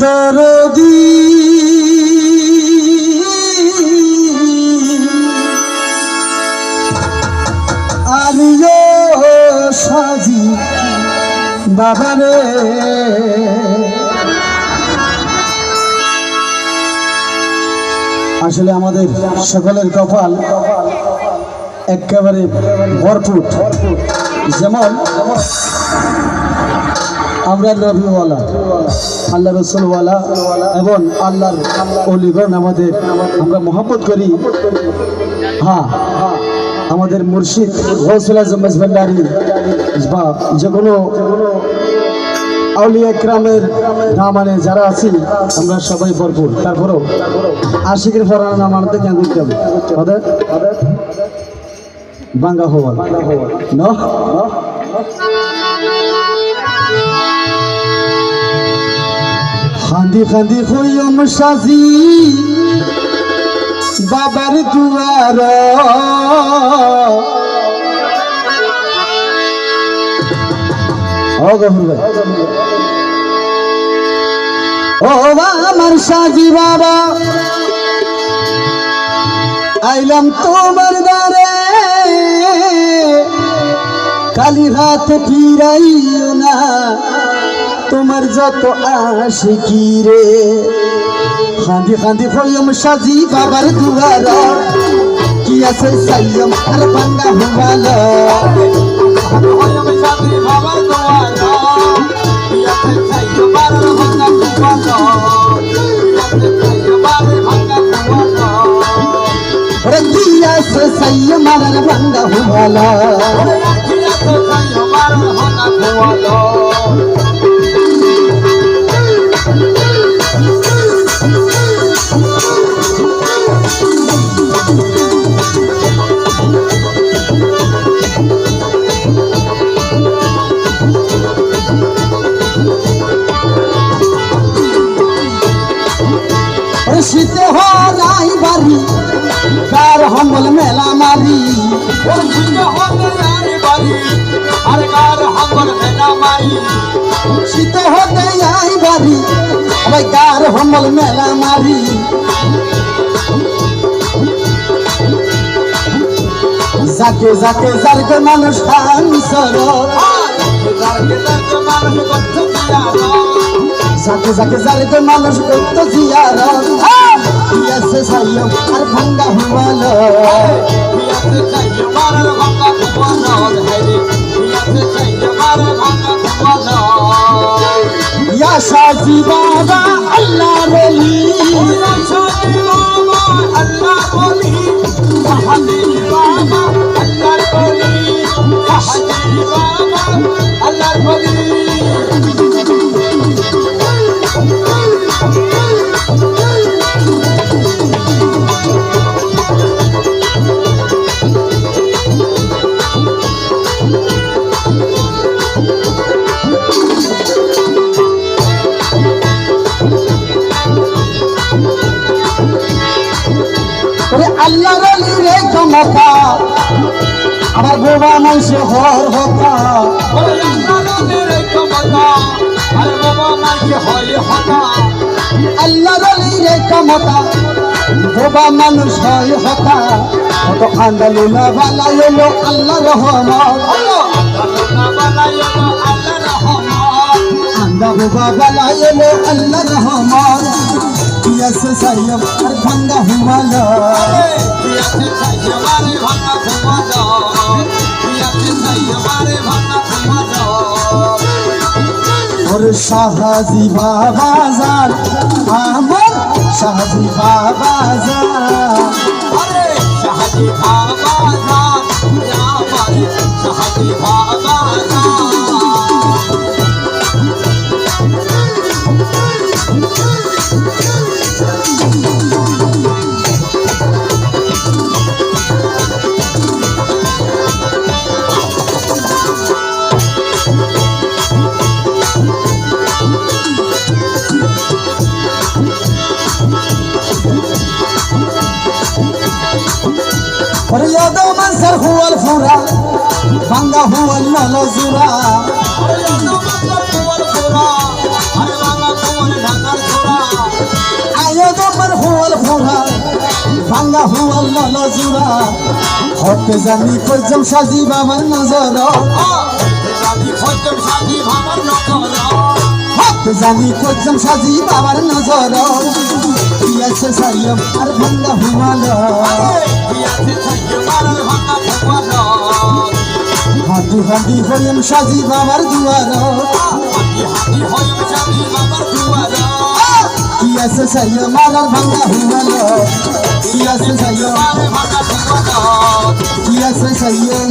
দরদি আলিও সাজি বাবারে আসলে আমাদের সকলের কপাল একেবারে ভরপুর। যেমন আমরা নবীওয়ালা আল্লাহ রসুলওয়ালা এবং আল্লাহর অলিগণ আমাদের, আমরা মোহাম্মত করি। হ্যাঁ আমাদের মুর্শিদ গৌসুল আজম বা যে কোনো আউলিয়া একরামের নামানে যারা আছি, আমরা সবাই ভরপুর। তারপরেও আশিকের ফরানা নাম আনতে কেন দিতে হবে? বাঙ্গা হওয়ার ন খান্দি খান্দি হইম সাজি বাবার দুয়ার। ও আমার সাজি বাবা। আইলাম তোমার দ্বারে। কালি হাত ফিরাইও না, তোমার যত আশিকি রে? খান্দি খান্দি হইম সাজি বাবার দুয়ার, কি আছে সাইয়ম আর বাঙ্গা হুমাল রে কি আছে সাইয়ম আর বাঙ্গা হুমাল রে শীতে হরাই বাড়ি হমল মেলা মারি। শীতে হতে আই বাড়ি, আবার কার হমল মেলা মারি। যাকে যাকে যারকে মানুষ খান সরল যাকে যাকে যারকে মানুষ করত জিয়ারত সাইয়ম আর ভাঙ্গা হুমাল। আমার বোবা মাইসে হর হতা। আল্লাহ রলি রে ক্ষমতা বোবা মানুষ হতা। কত আন্দালুনা বালাই এলো আল্লাহ রহমত। আন্দা বোবা বালাই এলো আল্লাহ রহমত ইয়াসে সাইয়ম আর ভাঙ্গা হিমালয় ওর শাহাজি বাবা যান আমার শাহাজি বাবা যান হুয়াল ফুরা ভাঙ্গা হুয়াল নলজুরা ভাঙ্গা হুয়াল নলজুরা হতে জানি কইজম সাজি বাবার নজর। হতে জানি কইজম সাজি বাবার নজর। দিয়াছে সাইয়ম আর ভাঙ্গা হুয়াল দিয়াছে আর ভাঙ্গা হাঁটি হাঁটি হরিম সাজি বাবার দুয়ার। কি আছে সাই আর ভাঙ্গা হুয়াল ইয়াছে কি আছে সাইয়ম